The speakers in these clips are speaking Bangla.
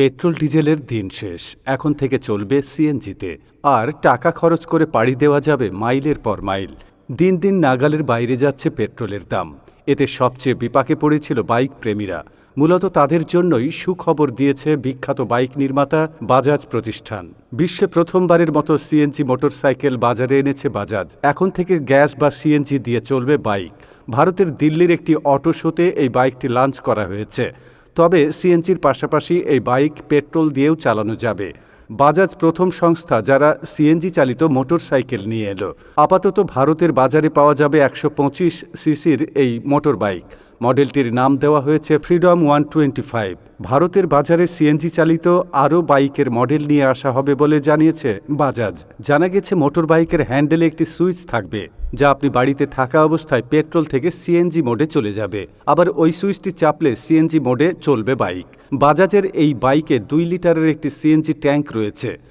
পেট্রোল ডিজেলের দিন শেষ। এখন থেকে চলবে সিএনজিতে। আর টাকা খরচ করে পাড়ি দেওয়া যাবে মাইলের পর মাইল। দিন দিন নাগালের বাইরে যাচ্ছে পেট্রোলের দাম। এতে সবচেয়ে বিপাকে পড়েছিল বাইক প্রেমীরা। মূলত তাদের জন্যই সুখবর দিয়েছে বিখ্যাত বাইক নির্মাতা বাজাজ প্রতিষ্ঠান। বিশ্বে প্রথমবারের মতো সিএনজি মোটরসাইকেল বাজারে এনেছে বাজাজ। এখন থেকে গ্যাস বা সিএনজি দিয়ে চলবে বাইক। ভারতের দিল্লির একটি অটো শোতে এই বাইকটি লঞ্চ করা হয়েছে। তবে সিএনজির পাশাপাশি এই বাইক পেট্রোল দিয়েও চালানো যাবে। বাজাজ প্রথম সংস্থা যারা সিএনজি চালিত মোটরসাইকেল নিয়ে এলো। আপাতত ভারতের বাজারে পাওয়া যাবে একশো পঁচিশ সিসির এই মোটর বাইক মডেলটির নাম দেওয়া হয়েছে ফ্রিডম ওয়ান টোয়েন্টি ফাইভ ভারতের বাজারে সিএনজি চালিত আরও বাইকের মডেল নিয়ে আসা হবে বলে জানিয়েছে বাজাজ। জানা গেছে মোটর বাইকের হ্যান্ডেলে একটি সুইচ থাকবে, যা আপনি বাড়িতে থাকা অবস্থায় পেট্রোল থেকে সিএনজি মোডে চলে যাবে। আবার ওই সুইচটি চাপলে সিএনজি মোডে চলবে বাইক। বাজাজের এই বাইকে দুই লিটারের একটি সিএনজি ট্যাঙ্ক রয়েছে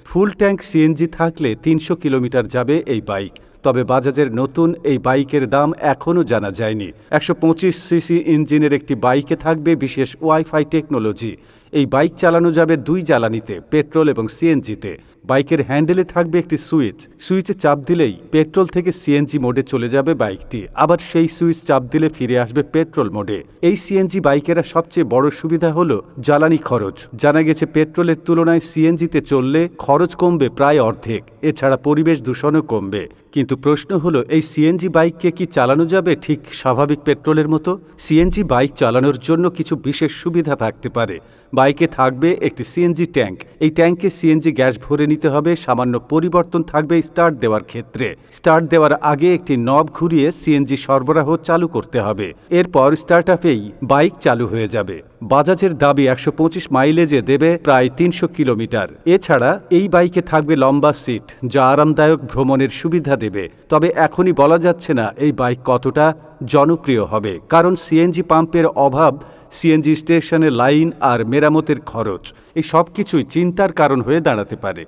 ফুল ট্যাঙ্ক সিএনজি থাকলে তিনশো কিলোমিটার যাবে এই বাইক। তবে বাজাজের নতুন এই বাইকের দাম এখনও জানা যায়নি। একশো পঁচিশ সিসি ইঞ্জিনের একটি বাইকে থাকবে বিশেষ ওয়াইফাই টেকনোলজি। এই বাইক চালানো যাবে দুই জ্বালানিতে, পেট্রোল এবং সিএনজিতে। বাইকের হ্যান্ডেলে থাকবে একটি সুইচ। সুইচে চাপ দিলেই পেট্রোল থেকে সিএনজি মোডে চলে যাবে বাইকটি। আবার সেই সুইচ চাপ দিলে ফিরে আসবে পেট্রোল মোডে। এই সিএনজি বাইকেরা সবচেয়ে বড় সুবিধা হলো জ্বালানি খরচ। জানা গেছে, পেট্রোলের তুলনায় সিএনজিতে চললে খরচ কমবে প্রায় অর্ধেক। এছাড়া পরিবেশ দূষণও কমবে। কিন্তু প্রশ্ন হলো, এই সিএনজি বাইককে কি চালানো যাবে ঠিক স্বাভাবিক পেট্রোলের মতো? সিএনজি বাইক চালানোর জন্য কিছু বিশেষ সুবিধা থাকতে পারে। বাইকে থাকবে একটি সিএনজি ট্যাঙ্ক। এই ট্যাঙ্কে সিএনজি গ্যাস ভরে নিতে হবে, সামান্য পরিবর্তন থাকবে স্টার্ট দেওয়ার ক্ষেত্রে। স্টার্ট দেওয়ার আগে একটি নব ঘুরিয়ে সিএনজি সরবরাহ চালু করতে হবে। এরপর স্টার্ট আপেই বাইক চালু হয়ে যাবে। বাজাজের দাবি একশো পঁচিশ মাইলেজে দেবে প্রায় তিনশো কিলোমিটার। এছাড়া এই বাইকে থাকবে লম্বা সিট, যা আরামদায়ক ভ্রমণের সুবিধা দেবে। তবে এখনই বলা যাচ্ছে না এই বাইক কতটা জনপ্রিয় হবে। কারণ সিএনজি পাম্পের অভাব সিএনজি স্টেশনে লাইন আর মেরামতের খরচ, এই সব কিছুই চিন্তার কারণ হয়ে দাঁড়াতে পারে।